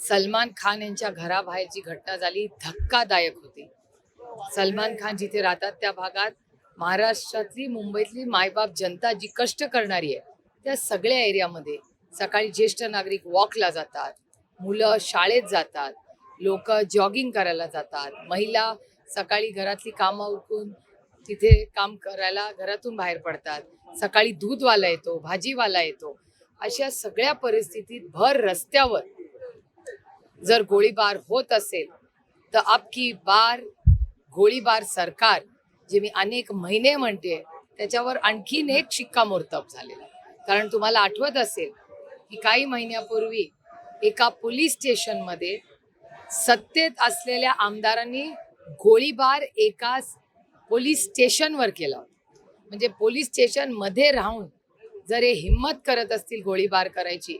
सलमान खान यांच्या घराबाहेर जी घटना झाली धक्कादायक होती. सलमान खान जिथे राहतात त्या भागात महाराष्ट्रातली मुंबईतली मायबाप जनता जी कष्ट करणारी आहे त्या सगळ्या एरियामध्ये सकाळी ज्येष्ठ नागरिक वॉकला जातात मुलं शाळेत जातात लोक जॉगिंग करायला जातात महिला सकाळी घरातली कामं उरकून तिथे काम करायला घरातून बाहेर पडतात सकाळी दूधवाला येतो भाजीवाला येतो अशा सगळ्या परिस्थितीत भर रस्त्यावर जर गोळीबार होत असेल तर आपकी बार गोळीबार सरकार जे मी अनेक महिने म्हणते त्याच्यावर आणखीन एक शिक्कामोर्तब झालेला आहे. कारण तुम्हाला आठवत असेल की काही महिन्यापूर्वी एका पोलीस स्टेशनमध्ये सत्तेत असलेल्या आमदारांनी गोळीबार एका पोलीस स्टेशनवर केला होता म्हणजे पोलीस स्टेशनमध्ये राहून जर हे हिंमत करत असतील गोळीबार करायची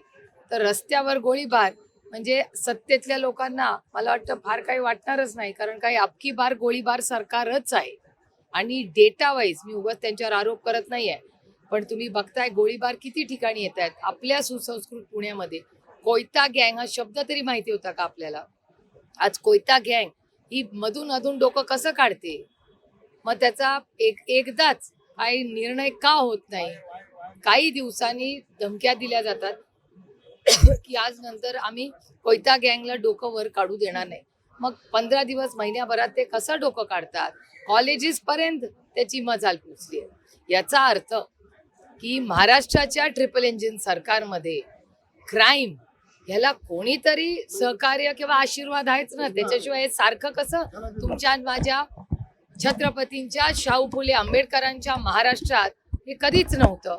तर रस्त्यावर गोळीबार म्हणजे सत्तेतल्या लोकांना मला वाटतं फार काही वाटणारच नाही कारण काही आपकी बार गोळीबार सरकारच आहे. आणि डेटा वाईज मी उगाच त्यांच्यावर आरोप करत नाहीये. पण तुम्ही बघताय गोळीबार किती ठिकाणी येत आहेत आपल्या सुसंस्कृत पुण्यामध्ये. कोयता गँग हा शब्द तरी माहिती होता का आपल्याला? आज कोयता गँग ही मधून अधून डोकं कसं काढते? मग त्याचा एक एकदाच काही निर्णय का होत नाही? काही दिवसांनी धमक्या दिल्या जातात. की आज नंतर आम्ही कोयता गँगला डोकं वर काढू देणार नाही. मग पंधरा दिवस महिन्याभरात ते कसं डोकं काढतात? कॉलेजेस पर्यंत त्याची मजाल पोचली याचा अर्थ की महाराष्ट्राच्या ट्रिपल इंजिन सरकारमध्ये क्राईम ह्याला कोणीतरी सहकार्य किंवा आशीर्वाद आहेच ना? त्याच्याशिवाय हे सारखं कसं? तुमच्या माझ्या छत्रपतींच्या शाहू फुले आंबेडकरांच्या महाराष्ट्रात हे कधीच नव्हतं.